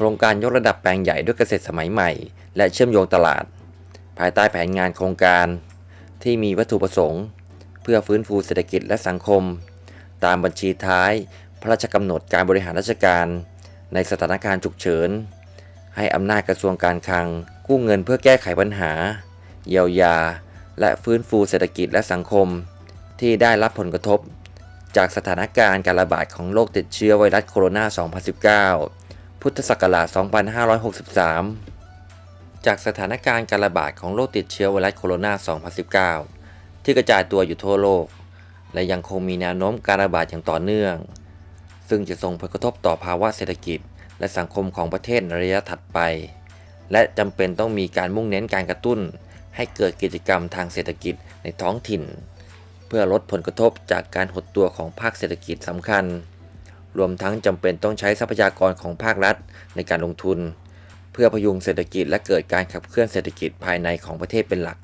ครงการยกระดับแปลงใหญ่ด้วยเกษตรสมัยใหม่ และเชื่อมโยงตลาด ภายใต้แผนงานโครงการ ที่มีวัตถุประสงค์ เพื่อฟื้นฟูเศรษฐกิจและสังคม ตามบัญชีท้าย พระราชกำหนดการบริหารราชการ ในสถานการณ์ฉุกเฉิน ให้อำนาจกระทรวงการคลัง กู้เงินเพื่อแก้ไขปัญหา เยียวยา และฟื้นฟูเศรษฐกิจและสังคม ที่ได้รับผลกระทบ จากสถานการณ์การระบาดของโรคติดเชื้อไวรัสโคโรนา 2019 พุทธศักราช 2563 จากสถานการณ์การระบาดของโรคติดเชื้อไวรัสโคโรนา 2019 ที่กระจายตัวอยู่ทั่วโลก และยังคงมีแนวโน้มการระบาดอย่างต่อเนื่อง ซึ่งจะส่งผลกระทบต่อภาวะเศรษฐกิจ และสังคมของประเทศในระยะถัดไป และจำเป็นต้องมีการมุ่งเน้นการกระตุ้น ให้เกิดกิจกรรมทางเศรษฐกิจในท้องถิ่น เพื่อลดผลกระทบจากการหดตัวของภาคเศรษฐกิจสำคัญ รวมทั้งจำเป็นต้องใช้ทรัพยากรของภาครัฐในการลงทุน เพื่อพยุงเศรษฐกิจและเกิดการขับเคลื่อนเศรษฐกิจภายในของประเทศเป็นหลัก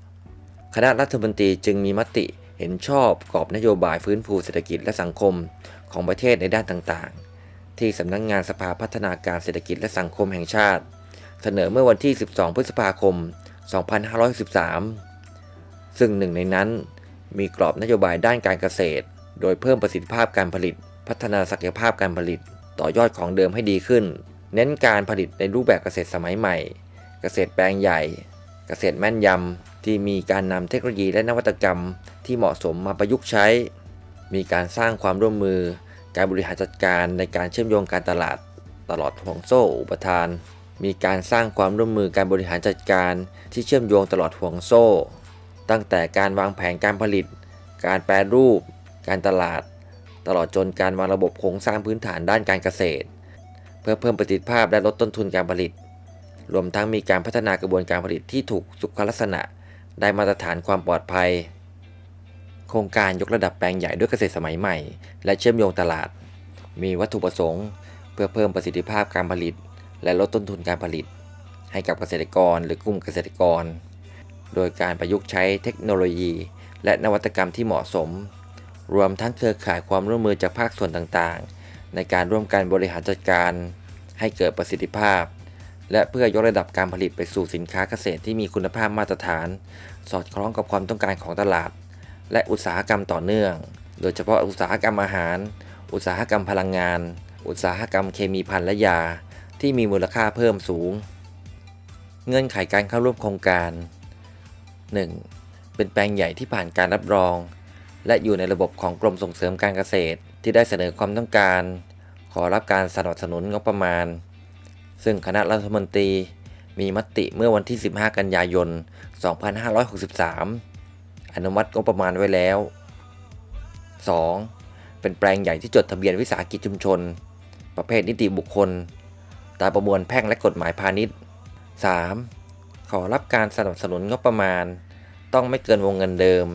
คณะรัฐมนตรีจึงมีมติเห็นชอบกรอบนโยบายฟื้นฟูเศรษฐกิจและสังคมของประเทศในด้านต่างๆ ที่สำนักงงานสภาพัฒนาการเศรษฐกิจและสังคมแห่งชาติ เสนอเมื่อวันที่ 12 พฤษภาคม 2513 ซึ่งหนึ่งในนั้นมีกรอบนโยบายด้านการเกษตร โดยเพิ่มประสิทธิภาพการผลิต พัฒนาศักยภาพการผลิต ต่อยอดของเดิมให้ดีขึ้น เน้นการผลิตในรูปแบบเกษตรสมัยใหม่ เกษตรแปลงใหญ่ เกษตรแม่นยำที่มีการนำเทคโนโลยีและนวัตกรรม ที่เหมาะสมมาประยุกต์ใช้ มีการสร้างความร่วมมือ การบริหารจัดการในการเชื่อมโยงการตลาด ตลอดห่วงโซ่อุปทาน มีการสร้างความร่วมมือการบริหารจัดการ ที่เชื่อมโยงตลอดห่วงโซ่ ตั้งแต่การวางแผนการผลิต การแปรรูป การตลาด ตลอดจนการวางระบบโครงสร้างพื้นฐานด้านการเกษตร เพื่อเพิ่มประสิทธิภาพและลดต้นทุนการผลิต รวมทั้งมีการพัฒนากระบวนการผลิตที่ถูกสุขลักษณะ ได้มาตรฐานความปลอดภัย โครงการยกระดับแปลงใหญ่ด้วยเกษตรสมัยใหม่ และเชื่อมโยงตลาด มีวัตถุประสงค์ เพื่อเพิ่มประสิทธิภาพการผลิต และลดต้นทุนการผลิต ให้กับเกษตรกรหรือกลุ่มเกษตรกร โดยการประยุกต์ใช้เทคโนโลยี และนวัตกรรมที่เหมาะสม รวมทั้งเครือข่ายความร่วมมือจากภาคส่วนต่างๆ ในการร่วมกันบริหารจัดการ ให้เกิดประสิทธิภาพ และเพื่อยกระดับการผลิตไปสู่สินค้าเกษตรที่มีคุณภาพมาตรฐาน สอดคล้องกับความต้องการของตลาด และอุตสาหกรรมต่อเนื่อง โดยเฉพาะอุตสาหกรรมอาหาร อุตสาหกรรมพลังงาน อุตสาหกรรมเคมีภัณฑ์และยา ที่มีมูลค่าเพิ่มสูง เงื่อนไขการเข้าร่วมโครงการ 1. เป็นแปลงใหญ่ที่ผ่านการรับรอง และอยู่ในระบบของกรมส่งเสริมการเกษตร ที่ได้เสนอความต้องการ ขอรับการสนับสนุนงบประมาณ ซึ่งคณะรัฐมนตรีมีมติเมื่อวันที่ 15 กันยายน 2563 อนุมัติงบประมาณไว้แล้ว 2. เป็นแปลงใหญ่ที่จดทะเบียนวิสาหกิจชุมชน ประเภทนิติบุคคล ตามประมวลแพ่งและกฎหมายพาณิชย์ 3. ขอรับการสนับสนุนงบประมาณ ต้องไม่เกินวงเงินเดิม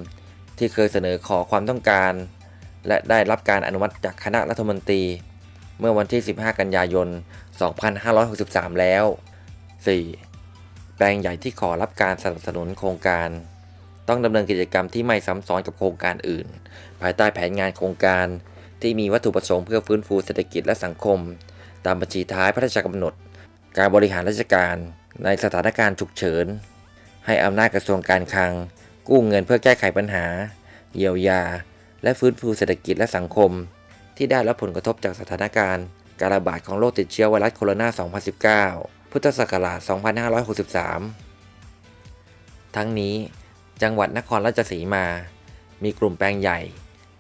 ที่เคยเสนอขอความต้องการ และได้รับการอนุมัติจากคณะรัฐมนตรี เมื่อวันที่ 15 กันยายน 2563 แล้ว 4. แปลงใหญ่ที่ขอรับการสนับสนุนโครงการ ต้องดำเนินกิจกรรมที่ไม่ซ้ำซ้อนกับโครงการอื่น ภายใต้แผนงานโครงการ ที่มีวัตถุประสงค์เพื่อฟื้นฟูเศรษฐกิจและสังคม ตามบัญชีท้ายพระราชกำหนด การบริหารราชการในสถานการณ์ฉุกเฉิน ให้อำนาจกระทรวงการคลัง กู้เงินเพื่อแก้ไขปัญหา เยียวยา และฟื้นฟูเศรษฐกิจและสังคม ที่ได้รับผลกระทบจากสถานการณ์ การระบาดของโรคติดเชื้อไวรัสโคโรนา 2019 พุทธศักราช 2563 ทั้งนี้จังหวัดนครราชสีมา มีกลุ่มแปลงใหญ่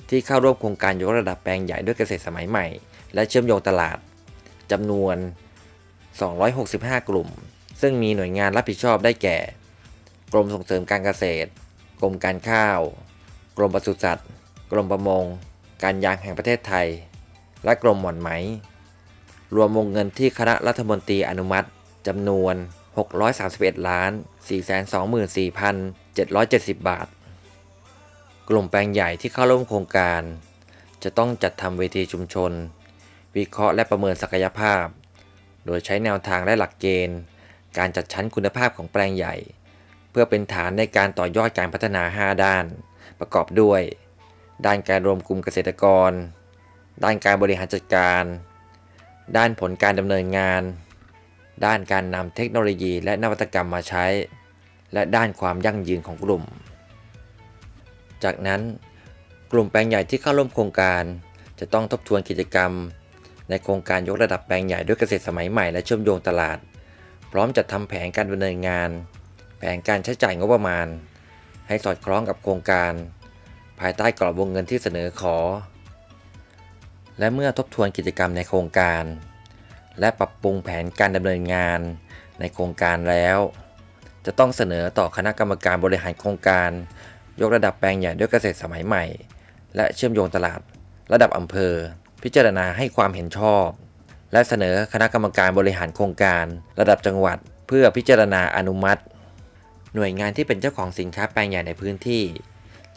ที่เข้าร่วมโครงการยกระดับแปลงใหญ่ด้วยเกษตรสมัยใหม่ และเชื่อมโยงตลาดจำนวน 265 กลุ่ม ซึ่งมีหน่วยงานรับผิดชอบได้แก่ กรมส่งเสริมการเกษตร กรมการข้าว กรมปศุสัตว์ กรมประมง การยางแห่งประเทศไทย และกรมหม่อนไหม รวมวงเงินที่คณะรัฐมนตรีอนุมัติจำนวน 631ล้าน424,770 บาท กลุ่มแปลงใหญ่ที่เข้าร่วมโครงการ จะต้องจัดทำเวทีชุมชน วิเคราะห์และประเมินศักยภาพ โดยใช้แนวทางและหลักเกณฑ์ การจัดชั้นคุณภาพของแปลงใหญ่ เพื่อเป็นฐานในการต่อยอดการพัฒนา 5 ด้าน ประกอบด้วย ด้านการรวมกลุ่มเกษตรกร ด้านการบริหารจัดการ ด้านผลการดำเนินงาน ด้านการนำเทคโนโลยีและนวัตกรรมมาใช้ และด้านความยั่งยืนของกลุ่ม จากนั้นกลุ่มแปลงใหญ่ที่เข้าร่วมโครงการ จะต้องทบทวนกิจกรรม ในโครงการยกระดับแปลงใหญ่ด้วยเกษตรสมัยใหม่และเชื่อมโยงตลาด พร้อมจัดทำแผนการดำเนินงาน แผนการใช้จ่ายงบประมาณ ให้สอดคล้องกับโครงการ ภายใต้กรอบวงเงินที่เสนอขอ และเมื่อทบทวนกิจกรรมในโครงการ และปรับปรุงแผนการดำเนินงานในโครงการแล้ว จะต้องเสนอต่อคณะกรรมการบริหารโครงการ ยกระดับแปลงใหญ่ด้วยเกษตรสมัยใหม่ และเชื่อมโยงตลาด ระดับอำเภอ พิจารณาให้ความเห็นชอบ และเสนอคณะกรรมการบริหารโครงการ ระดับจังหวัด เพื่อพิจารณาอนุมัติ หน่วยงานที่เป็นเจ้าของสินค้าแปลงใหญ่ในพื้นที่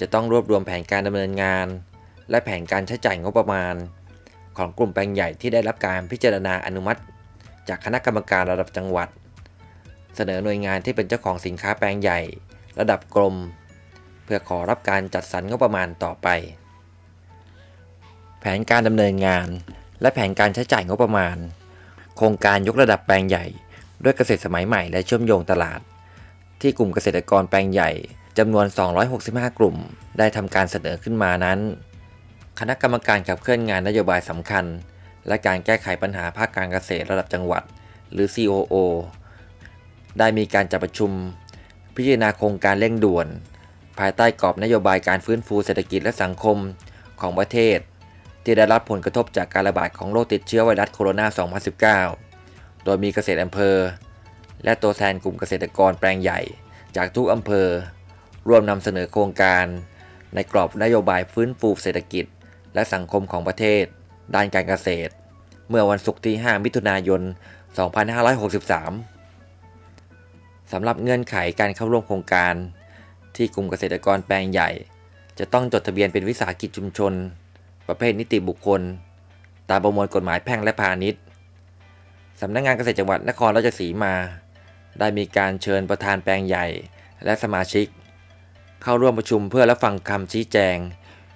จะต้องรวบรวมแผนการดำเนินงาน และแผนการใช้จ่ายงบประมาณ ของกลุ่มแปลงใหญ่ที่ได้รับการพิจารณาอนุมัติ จากคณะกรรมการระดับจังหวัด เสนอหน่วยงานที่เป็นเจ้าของสินค้าแปลงใหญ่ ระดับกรม เพื่อขอรับการจัดสรรงบประมาณต่อไป แผนการดำเนินงาน และแผนการใช้จ่ายงบประมาณ โครงการยกระดับแปลงใหญ่ ด้วยเกษตรสมัยใหม่และเชื่อมโยงตลาด ที่กลุ่มเกษตรกรแปลงใหญ่จำนวน 265 กลุ่ม ได้ทำการเสนอขึ้นมานั้น คณะกรรมการขับเคลื่อนงานนโยบายสำคัญ และการแก้ไขปัญหาภาคการเกษตรระดับจังหวัด หรือ COO ได้มีการจัดประชุม พิจารณาโครงการเร่งด่วน ภายใต้กรอบนโยบายการฟื้นฟูเศรษฐกิจและสังคมของประเทศ ที่ได้รับผลกระทบจากการระบาดของโรคติดเชื้อไวรัสโคโรนา 2019 โดยมีเกษตรอำเภอ และตัวแทนกลุ่มเกษตรกรแปลงใหญ่ จากทุกอำเภอ ร่วมนำเสนอโครงการ ในกรอบนโยบายฟื้นฟูเศรษฐกิจ และสังคมของประเทศ ด้านการเกษตร เมื่อวันศุกร์ที่ 5 มิถุนายน 2563 สำหรับเงื่อนไขการเข้าร่วมโครงการ ที่กลุ่มเกษตรกรแปลงใหญ่ จะต้องจดทะเบียนเป็นวิสาหกิจชุมชน ประเภทนิติบุคคล ตามประมวลกฎหมายแพ่งและพาณิชย์สำนักงานเกษตรจังหวัดนครราชสีมา ได้มีการเชิญประธานแปลงใหญ่ และสมาชิก เข้าร่วมประชุมเพื่อรับฟังคำชี้แจง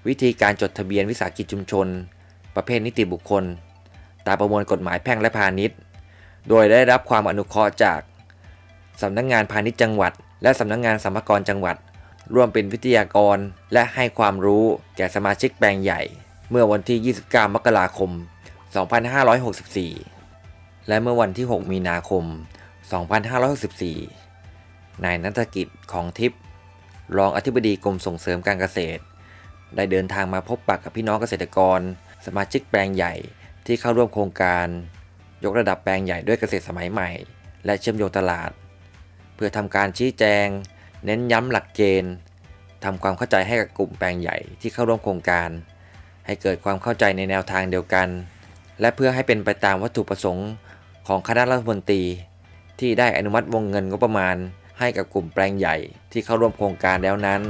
วิธีการจดทะเบียนวิสาหกิจชุมชน ประเภทนิติบุคคล ตามประมวลกฎหมายแพ่งและพาณิชย์ โดยได้รับความอนุเคราะห์จากสำนักงานพาณิชย์จังหวัด และสำนักงานสรรพากรจังหวัด ร่วมเป็นวิทยากรและให้ความรู้แก่สมาชิกแปลงใหญ่ เมื่อวันที่ 29 มกราคม 2564 และเมื่อวันที่ 6 มีนาคม 2564 นายนัฐกิจของทิพย์รองอธิบดีกรมส่งเสริมการเกษตร ได้เดินทางมาพบปะกับพี่น้องเกษตรกร สมาชิกแปลงใหญ่ที่เข้าร่วมโครงการ ยกระดับแปลงใหญ่ด้วยเกษตรสมัยใหม่ และเชื่อมโยงตลาด เพื่อทำการชี้แจง เน้นย้ำหลักเกณฑ์ทำความเข้าใจให้กับกลุ่มแปลงใหญ่ที่เข้าร่วมโครงการ ให้เกิดความเข้าใจในแนวทางเดียวกัน และเพื่อให้เป็นไปตามวัตถุประสงค์ของคณะรัฐมนตรี ที่ได้อนุมัติวงเงินงบประมาณ ให้กับกลุ่มแปลงใหญ่ที่เข้าร่วมโครงการแล้วนั้น